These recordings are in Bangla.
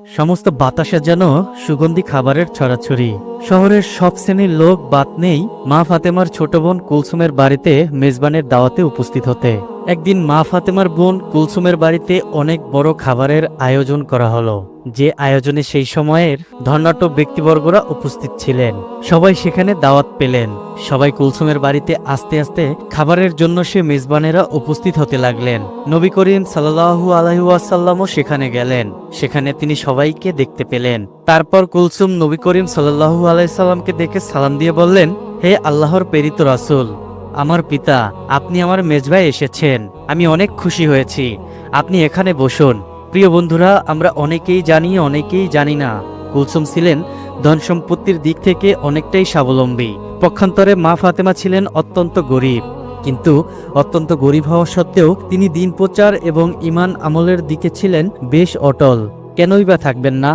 সমস্ত বাতাসে যেন সুগন্ধি খাবারের ছড়াছড়ি। শহরের সব শ্রেণির লোক বাত নেই মা ফাতেমার ছোট বোন কুলসুমের বাড়িতে মেজবানের দাওয়াতে উপস্থিত হতে। একদিন মা ফাতেমার বোন কুলসুমের বাড়িতে অনেক বড় খাবারের আয়োজন করা হলো। যে আয়োজনে সেই সময়ের ধর্নাট্য ব্যক্তিবর্গরা উপস্থিত ছিলেন। সবাই সেখানে দাওয়াত পেলেন। সবাই কুলসুমের বাড়িতে আস্তে আস্তে খাবারের জন্য সে মেজবানেরা উপস্থিত হতে লাগলেন। নবী করিম সাল্লাহু আলহিউসাল্লামও সেখানে গেলেন। সেখানে তিনি সবাইকে দেখতে পেলেন। তারপর কুলসুম নবী করিম সাল্লাহু আলাইসাল্লামকে দেখে সালাম দিয়ে বললেন, হে আল্লাহর প্রেরিত রাসুল, আমার পিতা, আপনি আমার মেজবায় এসেছেন, আমি অনেক খুশি হয়েছি। আপনি এখানে বসুন। প্রিয় বন্ধুরা, আমরা অনেকেই জানি অনেকেই জানি না। কুলসুম ছিলেন ধন সম্পত্তির দিক থেকে অনেকটাই স্বাবলম্বী। পক্ষান্তরে মা ফাতেমা ছিলেন অত্যন্ত গরিব। কিন্তু অত্যন্ত গরিব হওয়া সত্ত্বেও তিনি দিন প্রচার এবং ইমান আমলের দিকে ছিলেন বেশ অটল। কেনই বা থাকবেন না?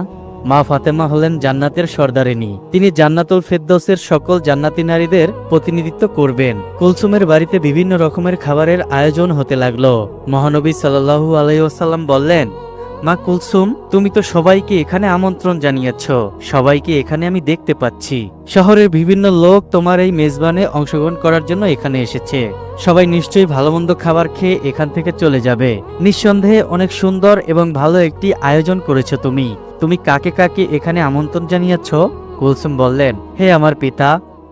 মা ফাতেমা হলেন জান্নাতের সর্দারিনী। তিনি জান্নাতুল ফেদ্দৌসের সকল জান্নাতি নারীদের প্রতিনিধিত্ব করবেন। কুলসুমের বাড়িতে বিভিন্ন রকমের খাবারের আয়োজন হতে লাগল। মহানবী সাল্লাল্লাহু আলাইসাল্লাম বললেন, মা কুলসুম, তুমি তো সবাইকে এখানে আমন্ত্রণ জানিয়েছ। সবাইকে এখানে আমি দেখতে পাচ্ছি। শহরের বিভিন্ন লোক তোমার এই মেজবানে অংশগ্রহণ করার জন্য এখানে এসেছে। সবাই নিশ্চয়ই ভালো মন্দ খাবার খেয়ে এখান থেকে চলে যাবে। নিঃসন্দেহে অনেক সুন্দর এবং ভালো একটি আয়োজন করেছ তুমি। তুমি কাকে কাকে এখানে আমন্ত্রণ জানিয়েছ? কুলসুম বললেন, হে আমার পিতা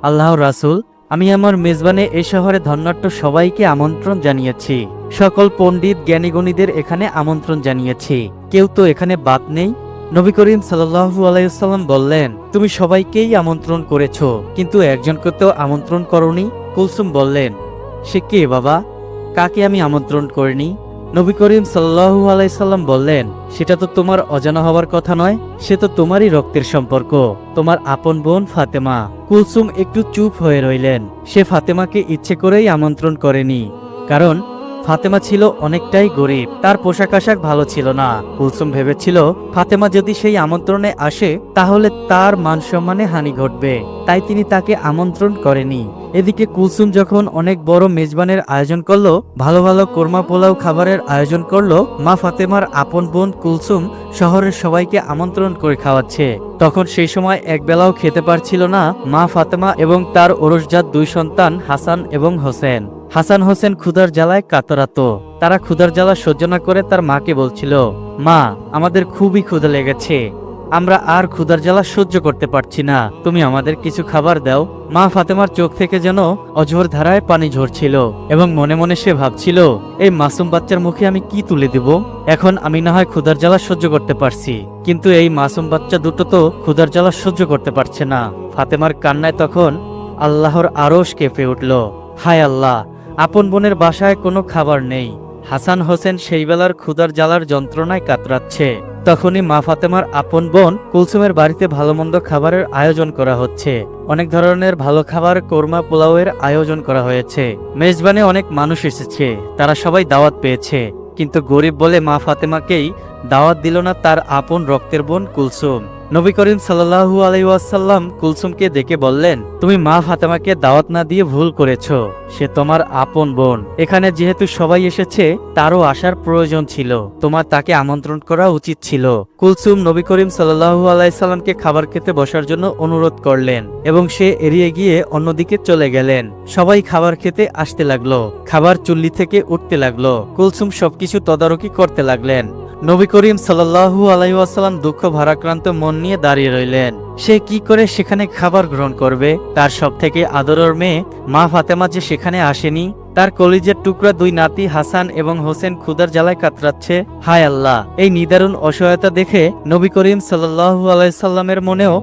আল্লাহ রাসুল, আমি আমার মেজবানে এ শহরে ধন্যাট্য সবাইকে আমন্ত্রণ জানিয়েছি। সকল পণ্ডিত, জ্ঞানীগণীদের এখানে আমন্ত্রণ জানিয়েছি। কেউ তো এখানে বাদ নেই? নবী করিম সাল্লাহু আলাইসাল্লাম বললেন, তুমি সবাইকেই আমন্ত্রণ করেছ, কিন্তু একজনকে তো আমন্ত্রণ করনি? কুলসুম বললেন, সে কে বাবা? কাকে আমি আমন্ত্রণ করিনি? নবী করিম সাল্লাহু আলাইসাল্লাম বললেন, সেটা তো তোমার অজানা হওয়ার কথা নয়, সে তো তোমারই রক্তের সম্পর্ক। তোমার আপন বোন ফাতেমা। কুলসুম একটু চুপ হয়ে রইলেন। সে ফাতেমাকে ইচ্ছে করেই আমন্ত্রণ করেনি। কারণ ফাতেমা ছিল অনেকটাই গরিব। তার পোশাক আশাক ভালো ছিল না। কুলসুম ভেবেছিল, ফাতেমা যদি সেই আমন্ত্রণে আসে, তাহলে তার মান সম্মানে হানি ঘটবে। তাই তিনি তাকে আমন্ত্রণ করেনি। এদিকে কুলসুম যখন অনেক বড় মেজবানের আয়োজন করল, ভালো ভালো কোরমা পোলাও খাবারের আয়োজন করল, মা ফাতেমার আপন বোন কুলসুম শহরের সবাইকে আমন্ত্রণ করে খাওয়াচ্ছে। তখন সেই সময় একবেলাও খেতে পারছিল না মা ফাতেমা এবং তার ওরসজাত দুই সন্তান হাসান এবং হোসেন। হাসান হোসেন ক্ষুধার জ্বালায় কাতরাত। তারা ক্ষুধার জ্বালা সহ্য না করে তার মাকে বলছিল, মা, আমাদের খুবই ক্ষুধা লেগেছে। আমরা আর ক্ষুধার জ্বালা সহ্য করতে পারছি না। তুমি আমাদের কিছু খাবার দাও। মা ফাতেমার চোখ থেকে যেন অঝোর ধারায় পানি ঝরছিল এবং মনে মনে সে ভাবছিল, এই মাসুম বাচ্চার মুখে আমি কি তুলে দেব? এখন আমি না হয় ক্ষুধার জ্বালা সহ্য করতে পারছি। কিন্তু এই মাসুম বাচ্চা দুটো তো ক্ষুধার জ্বালা সহ্য করতে পারছে না। ফাতেমার কান্নায় তখন আল্লাহর আরশ কেঁপে উঠল, হায় আল্লাহ আপন বোনের বাসায় কোনো খাবার নেই। হাসান হোসেন সেই বেলার ক্ষুধার জ্বালার যন্ত্রণায় কাতরাচ্ছে। তখনই মা ফাতেমার আপন বোন কুলসুমের বাড়িতে ভালো মন্দ খাবারের আয়োজন করা হচ্ছে। অনেক ধরনের ভালো খাবার, কোরমা, পোলাওয়ের আয়োজন করা হয়েছে। মেজবানে অনেক মানুষ এসেছে, তারা সবাই দাওয়াত পেয়েছে। কিন্তু গরিব বলে মা ফাতেমাকেই দাওয়াত দিল না তার আপন রক্তের বোন কুলসুম। নবী করিম সাল্লাহু আলাইসাল্লাম কুলসুমকে ডেকে বললেন, তুমি মা ফাতেমাকে দাওয়াত না দিয়ে ভুল করেছ, সে তোমার আপন বোন। এখানে যেহেতু সবাই এসেছে, তারও আসার প্রয়োজন ছিল। তোমার তাকে আমন্ত্রণ করা উচিত ছিল। কুলসুম নবী করিম সাল্লাহু আলাইসাল্লামকে খাবার খেতে বসার জন্য অনুরোধ করলেন এবং সে এড়িয়ে গিয়ে অন্যদিকে চলে গেলেন। সবাই খাবার খেতে আসতে লাগল, খাবার চুল্লি থেকে উঠতে লাগল। কুলসুম সবকিছু তদারকি করতে লাগলেন। নবী করিম সাল্লাহু আলাইসাল্লাম দুঃখ ভারাক্রান্ত মন নিয়ে দাঁড়িয়ে রইলেন। সে কি করে সেখানে খাবার গ্রহণ করবে? তার সব থেকে আদরের মেয়ে মা ফাতেমা যে সেখানে আসেনি তার কলিজের টুকরা দুই নাতি হাসান এবং হোসেন ক্ষুদার জ্বালায় কাতরাচ্ছে। হায় আল্লাহ, এই নিদারুণ অসহায়তা দেখে নবী করিম সাল্লাহু আলাইসাল্লামের মনেও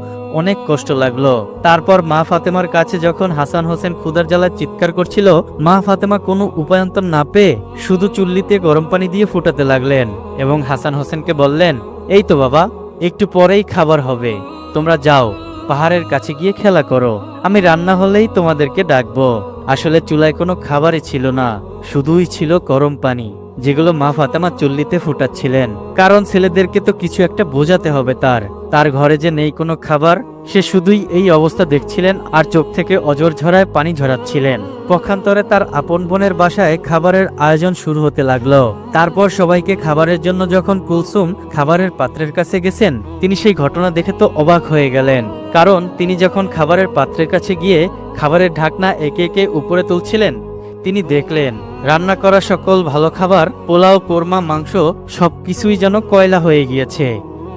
অনেক কষ্ট লাগল। তারপর মা ফাতেমার কাছে যখন হাসান হোসেন ক্ষুদার জ্বালায় চিৎকার করছিল, মা ফাতেমা কোনো উপায়ন্তর না পেয়ে শুধু চুল্লিতে গরম পানি দিয়ে ফুটাতে লাগলেন এবং হাসান হোসেনকে বললেন, এই তো বাবা, একটু পরেই খাবার হবে। তোমরা যাও, পাহাড়ের কাছে গিয়ে খেলা করো। আমি রান্না হলেই তোমাদেরকে ডাকবো। আসলে চুলায় কোনো খাবারই ছিল না, শুধুই ছিল গরম পানি, যেগুলো মা ফাতেমা চুল্লিতে ফুটাচ্ছিলেন। কারণ ছেলেদেরকে তো কিছু একটা বোঝাতে হবে তার। তার ঘরে যে নেই কোনো খাবার, সে শুধুই এই অবস্থা দেখছিলেন আর চোখ থেকে অজর ঝরায় পানি ঝরাচ্ছিলেন। পক্ষান্তরে তার আপন বোনের বাসায় খাবারের আয়োজন শুরু হতে লাগল। তারপর সবাইকে খাবারের জন্য যখন কুলসুম খাবারের পাত্রের কাছে গেছেন, তিনি সেই ঘটনা দেখে তো অবাক হয়ে গেলেন। কারণ তিনি যখন খাবারের পাত্রের কাছে গিয়ে খাবারের ঢাকনা একে একে উপরে তুলছিলেন, তিনি দেখলেন, রান্না করা সকল ভালো খাবার, পোলাও, কোরমা, মাংস সবকিছুই যেন কয়লা হয়ে গিয়েছে।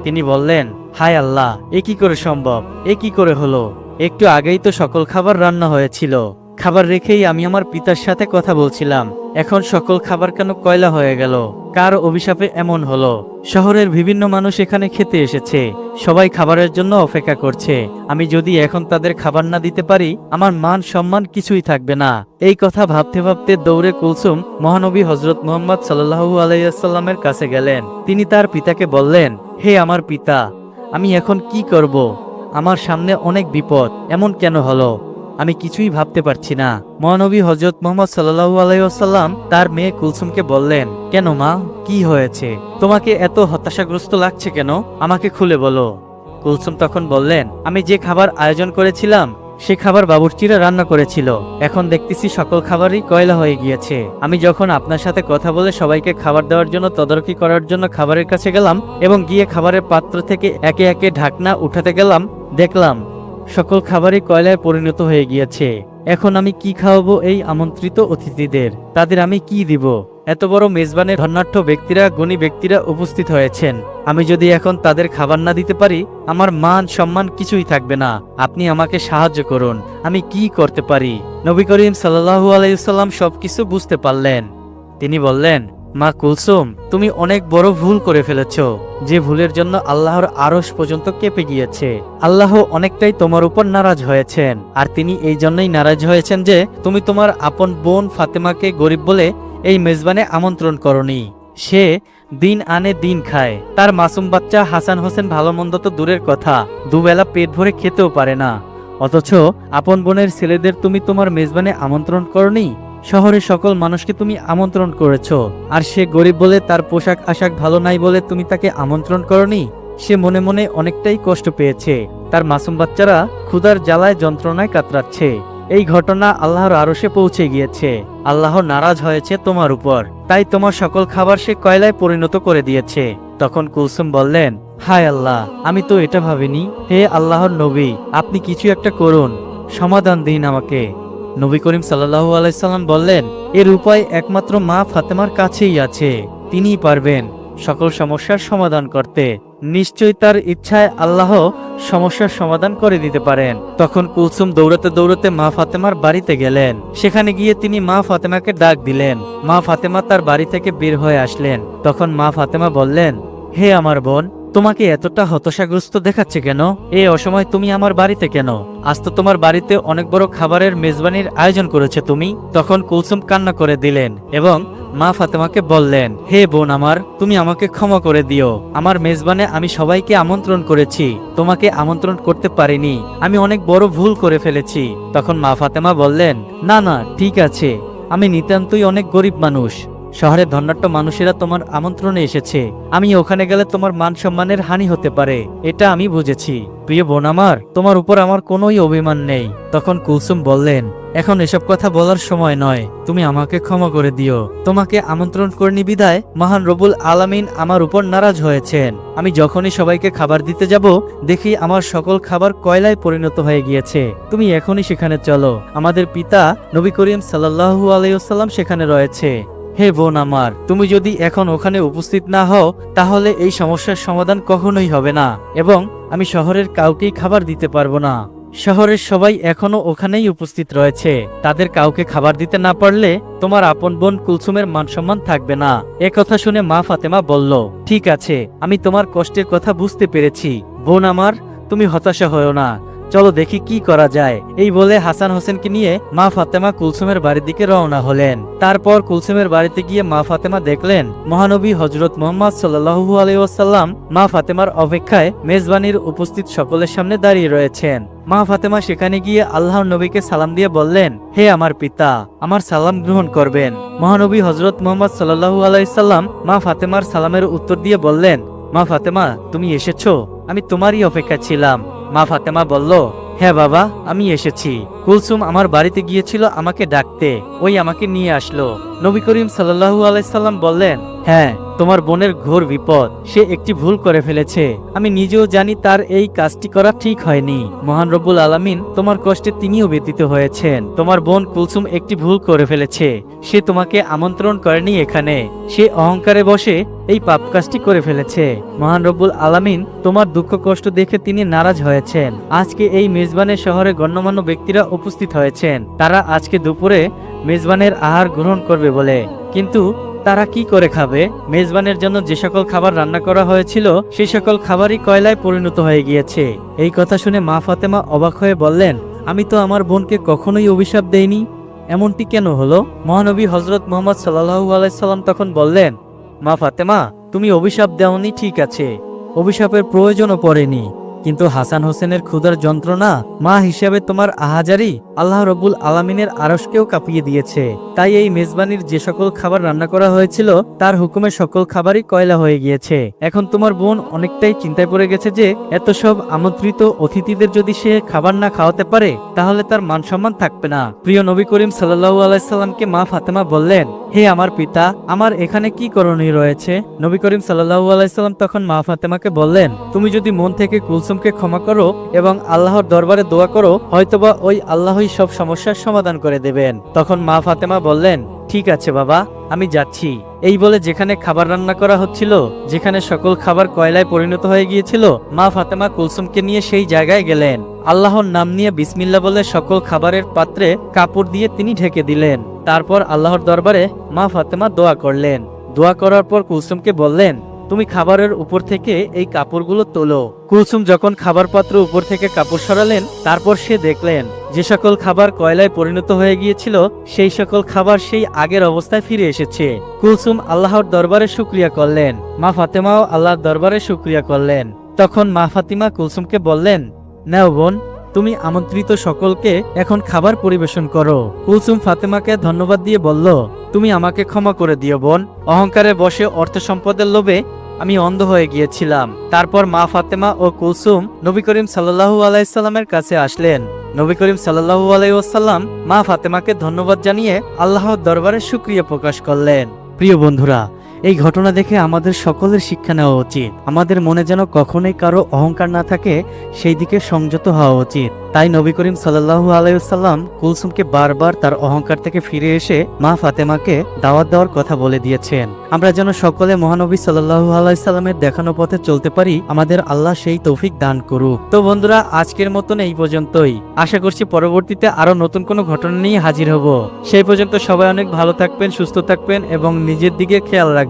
তিনি বললেন হায় আল্লাহ, এ কি করে সম্ভব? এ কি করে হলো? একটু আগেই তো সকল খাবার রান্না হয়েছিল। খাবার রেখেই আমি আমার পিতার সাথে কথা বলছিলাম। এখন সকল খাবার কেন কয়লা হয়ে গেল? কার অভিশাপে এমন হলো? শহরের বিভিন্ন মানুষ এখানে খেতে এসেছে। সবাই খাবারের জন্য অপেক্ষা করছে। আমি যদি এখন তাদের খাবার না দিতে পারি, আমার মান সম্মান কিছুই থাকবে না। এই কথা ভাবতে ভাবতে দৌড়ে কুলসুম মহানবী হজরত মোহাম্মদ সাল্লাহু আলাইসাল্লামের কাছে গেলেন। তিনি তার পিতাকে বললেন, হে আমার পিতা আমি এখন কি করব? আমার সামনে অনেক বিপদ। এমন কেন হলো? আমি কিছুই ভাবতে পারছি না। মহানবী হজরত মোহাম্মদ সাল্লাহু আলাইসাল্লাম তার মেয়ে কুলসুমকে বললেন, কেন মা? কি হয়েছে? তোমাকে এত হতাশাগ্রস্ত লাগছে কেন? আমাকে খুলে বলো। কুলসুম তখন বললেন, আমি যে খাবার আয়োজন করেছিলাম সে খাবার বাবুর্চিরা রান্না করেছিল। এখন দেখতেছি সকল খাবারই কয়লা হয়ে গিয়েছে। আমি যখন আপনার সাথে কথা বলে সবাইকে খাবার দেওয়ার জন্য তদারকি করার জন্য খাবারের কাছে গেলাম এবং গিয়ে খাবারের পাত্র থেকে একে একে ঢাকনা উঠাতে গেলাম, দেখলাম সকল খাবারই কয়লায় পরিণত হয়ে গিয়েছে। এখন আমি কি খাওয়াবো এই আমন্ত্রিত অতিথিদের? তাদের আমি কি দিব? এত বড় মেজবানের ধন্যাঢ্য ব্যক্তিরা, গুণী ব্যক্তিরা উপস্থিত হয়েছেন। আমি যদি এখন তাদের খাবার না দিতে পারি, আমার মান সম্মান কিছুই থাকবে না। আপনি আমাকে সাহায্য করুন, আমি কি করতে পারি? নবী করিম সাল্লাহু আলাইসাল্লাম সবকিছু বুঝতে পারলেন। তিনি বললেন, মা কুলসুম, তুমি অনেক বড় ভুল করে ফেলেছ। যে ভুলের জন্য আল্লাহর আরস পর্যন্ত কেঁপে গিয়েছে। আল্লাহ অনেকটাই তোমার উপর নারাজ হয়েছেন। আর তিনি এই জন্যই নারাজ হয়েছেন যে, তুমি তোমার আপন বোন ফাতেমাকে গরিব বলে এই মেজবানে আমন্ত্রণ করনি। সে দিন আনে দিন খায়। তার মাসুম বাচ্চা হাসান হোসেন ভালো মন্দ তো দূরের কথা, দুবেলা পেট ভরে খেতেও পারে না। অথচ আপন বোনের ছেলেদের তুমি তোমার মেজবানে আমন্ত্রণ করনি? শহরের সকল মানুষকে তুমি আমন্ত্রণ করেছ, আর সে গরিব বলে তার পোশাক আশাক ভালো নাই বলে তুমি তাকে আমন্ত্রণ করনি? সে মনে মনে অনেকটাই কষ্ট পেয়েছে। তার মাসুম বাচ্চারা ক্ষুধার জ্বালায় যন্ত্রণায় কাতরাচ্ছে। এই ঘটনা আল্লাহর আরশে পৌঁছে গিয়েছে। আল্লাহ নারাজ হয়েছে তোমার উপর। তাই তোমার সকল খাবার সে কয়লায় পরিণত করে দিয়েছে। তখন কুলসুম বললেন, হায় আল্লাহ, আমি তো এটা ভাবিনি। হে আল্লাহর নবী, আপনি কিছু একটা করুন। সমাধান দিন আমাকে। নবী করিম সাল্লাহু আলাইসাল্লাম বললেন, এর উপায় একমাত্র মা ফাতেমার কাছেই আছে। তিনিই পারবেন সকল সমস্যার সমাধান করতে। নিশ্চয়ই তার ইচ্ছায় আল্লাহ সমস্যার সমাধান করে দিতে পারেন। তখন কুলসুম দৌড়াতে দৌড়াতে মা ফাতেমার বাড়িতে গেলেন। সেখানে গিয়ে তিনি মা ফাতেমাকে ডাক দিলেন। মা ফাতেমা তার বাড়ি থেকে বের হয়ে আসলেন। তখন মা ফাতেমা বললেন, হে আমার বোন, তোমাকে এতটা হতাশাগ্রস্ত দেখাচ্ছে কেন? এই অসময় তুমি আমার বাড়িতে কেন? আজ তো তোমার বাড়িতে অনেক বড় খাবারের মেজবানির আয়োজন করেছে তুমি। তখন কুলসুম কান্না করে দিলেন এবং মা ফাতেমাকে বললেন, হে বোন আমার, তুমি আমাকে ক্ষমা করে দিও। আমার মেজবানে আমি সবাইকে আমন্ত্রণ করেছি। তোমাকে আমন্ত্রণ করতে পারিনি। আমি অনেক বড় ভুল করে ফেলেছি। তখন মা ফাতেমা বললেন, না না, ঠিক আছে। আমি নিতান্তই অনেক গরিব মানুষ। শহরে ধন্যাট্য মানুষেরা তোমার আমন্ত্রণে এসেছে। আমি ওখানে গেলে তোমার মান সম্মানের হানি হতে পারে। এটা আমি বুঝেছি। প্রিয় বোন আমার, তোমার উপর আমার কোনোই অভিমান নেই। তখন কুলসুম বললেন এখন এসব কথা বলার সময় নয়। তুমি আমাকে ক্ষমা করে দিও। তোমাকে আমন্ত্রণ করিনি বিদায়। মহান রবুল আলামিন আমার উপর নারাজ হয়েছেন। আমি যখনই সবাইকে খাবার দিতে যাব, দেখি আমার সকল খাবার কয়লায় পরিণত হয়ে গিয়েছে। তুমি এখনই সেখানে চলো। আমাদের পিতা নবী করিম সাল্লাহু আলাইসাল্লাম সেখানে রয়েছে। হে বোন আমার, তুমি যদি এখন ওখানে উপস্থিত না হও, তাহলে এই সমস্যার সমাধান কখনোই হবে না। এবং আমি শহরের কাউকেই খাবার দিতে পারব না। শহরের সবাই এখনও ওখানেই উপস্থিত রয়েছে। তাদের কাউকে খাবার দিতে না পারলে তোমার আপন বোন কুলসুমের মানসম্মান থাকবে না। এ কথা শুনে মা ফাতেমা বলল, ঠিক আছে, আমি তোমার কষ্টের কথা বুঝতে পেরেছি। বোন আমার, তুমি হতাশা হও না। চলো দেখি কি করা যায়। এই বলে হাসান হোসেনকে নিয়ে মা ফাতেমা কুলসুমের বাড়ির দিকে রওনা হলেন। তারপর কুলসুমের বাড়িতে গিয়ে মা ফাতেমা দেখলেন, মহানবী হজরত মোহাম্মদ সাল্লাহু আলাইসাল্লাম মা ফাতেমার অপেক্ষায় মেজবানির উপস্থিত সকলের সামনে দাঁড়িয়ে রয়েছেন। মা ফাতেমা সেখানে গিয়ে আল্লাহর নবীকে সালাম দিয়ে বললেন, হে আমার পিতা, আমার সালাম গ্রহণ করবেন। মহানবী হজরত মোহাম্মদ সাল্লাহু আলাইসাল্লাম মা ফাতেমার সালামের উত্তর দিয়ে বললেন, মা ফাতেমা, তুমি এসেছ? আমি তোমারই অপেক্ষা ছিলাম। মা ফাতেমা বলল হ্যাঁ বাবা, আমি এসেছি। কুলসুম আমার বাড়িতে গিয়েছিল আমাকে ডাকতে। ওই আমাকে নিয়ে আসলো। নবী করিম সাল্লাহু আলাইসাল্লাম বললেন হ্যাঁ তোমার বোনের ঘোর বিপদ, সে একটি ভুল করে ফেলেছে। আমি নিজেও জানি তার এই কাজটি করা ঠিক হয়নি। মহান রব্বুল আলামিন তোমার কষ্টে তিনিও ব্যতীত হয়েছেন। তোমার বোন কুলসুম একটি ভুল করে ফেলেছে। সে তোমাকে আমন্ত্রণ করেনি এখানে। সে অহংকারে বসে এই পাপ কাজটি করে ফেলেছে। মহান রব্বুল আলামিন তোমার দুঃখ কষ্ট দেখে তিনি নারাজ হয়েছেন। আজকে এই মেজবানের শহরে গণ্যমান্য ব্যক্তিরা উপস্থিত হয়েছেন। তারা আজকে দুপুরে মেজবানের আহার গ্রহণ করবে বলে। কিন্তু তারা কি করে খাবে? মেজবানের জন্য যে সকল খাবার রান্না করা হয়েছিল সেই সকল খাবারই কয়লায় পরিণত হয়ে গিয়েছে। এই কথা শুনে মা ফাতেমা অবাক হয়ে বললেন, আমি তো আমার বোনকে কখনোই অভিশাপ দেইনি। এমনটি কেন হলো? মহানবী হজরত মোহাম্মদ সাল্লাহু আলাইসাল্লাম তখন বললেন, মা ফাতেমা, তুমি অভিশাপ দেওনি, ঠিক আছে। অভিশাপের প্রয়োজনও পড়েনি। কিন্তু হাসান হোসেনের ক্ষুধার যন্ত্রণা মা হিসাবে তোমার আহাজারি আল্লাহ রবুল আলামিনের আরসকেও কাঁপিয়ে দিয়েছে। তাই এই মেজবানির যে সকল খাবার রান্না করা হয়েছিল, তার হুকুমে সকল খাবারই কয়লা হয়ে গিয়েছে। এখন তোমার বোন অনেকটাই চিন্তায় পড়ে গেছে যে, এত সব আমন্ত্রিত অতিথিদের যদি সে খাবার না খাওয়াতে পারে, তাহলে তার মান সম্মান থাকবে না। প্রিয় নবী করিম সাল্লাহু আলাইসাল্লামকে মা ফাতেমা বললেন হে আমার পিতা, আমার এখানে কি করণীয় রয়েছে? নবী করিম সাল্লাহু আলাইসাল্লাম তখন মা ফাতেমাকে বললেন, তুমি যদি মন থেকে কুলসুমকে ক্ষমা করো এবং আল্লাহর দরবারে দোয়া করো, হয়তোবা ওই আল্লাহই সব সমস্যার সমাধান করে দেবেন। তখন মা ফাতেমা বললেন ঠিক আছে বাবা, আমি যাচ্ছি। এই বলে যেখানে খাবার রান্না করা হচ্ছিল, যেখানে সকল খাবার কয়লায় পরিণত হয়ে গিয়েছিল, মা ফাতেমা কুলসুমকে নিয়ে সেই জায়গায় গেলেন। আল্লাহর নাম নিয়ে বিসমিল্লা বলে সকল খাবারের পাত্রে কাপড় দিয়ে তিনি ঢেকে দিলেন। তারপর আল্লাহর দরবারে মা ফাতেমা দোয়া করলেন। দোয়া করার পর কুলসুমকে বললেন তুমি খাবারের উপর থেকে এই কাপড়গুলো তোলো। কুলসুম যখন খাবার পাত্র উপর থেকে কাপড় সরালেন, তারপর সে দেখলেন, যে সকল খাবার কয়লায় পরিণত হয়ে গিয়েছিল, সেই সকল খাবার সেই আগের অবস্থায় ফিরে এসেছে। কুলসুম আল্লাহর দরবারে শুক্রিয়া করলেন। মা ফাতেমাও আল্লাহর দরবারে শুক্রিয়া করলেন। তখন মা ফাতিমা কুলসুমকে বললেন, নাও বোন, তুমি আমন্ত্রিত সকলকে এখন খাবার পরিবেশন করো। কুলসুম ফাতেমাকে ধন্যবাদ দিয়ে বলল, তুমি আমাকে ক্ষমা করে দিও বোন। অহংকারে বসে অর্থ সম্পদের লোভে আমি অন্ধ হয়ে গিয়েছিলাম। তারপর মা ফাতেমা ও কুলসুম নবী করিম সাল্লাহু আলাইসাল্লামের কাছে আসলেন। নবী করিম সাল্লাহু আলাইসাল্লাম মা ফাতেমাকে ধন্যবাদ জানিয়ে আল্লাহর দরবারে সুক্রিয়া প্রকাশ করলেন। প্রিয় বন্ধুরা এই ঘটনা দেখে আমাদের সকলের শিক্ষা নেওয়া উচিত। আমাদের মনে যেন কখনোই কারও অহংকার না থাকে, সেই দিকে সংযত হওয়া উচিত। তাই নবী করিম সাল্লাহু আলাইসাল্লাম কুলসুমকে বারবার তার অহংকার থেকে ফিরে এসে মা ফাতেমাকে দাওয়াত দেওয়ার কথা বলে দিয়েছেন। আমরা যেন সকলে মহানবী সাল্লাহু আলাইসাল্লামের দেখানো পথে চলতে পারি, আমাদের আল্লাহ সেই তৌফিক দান করুক। তো বন্ধুরা, আজকের মতন এই পর্যন্তই। আশা করছি পরবর্তীতে আরও নতুন কোনো ঘটনা নিয়ে হাজির হব। সেই পর্যন্ত সবাই অনেক ভালো থাকবেন, সুস্থ থাকবেন এবং নিজের দিকে খেয়াল রাখবেন।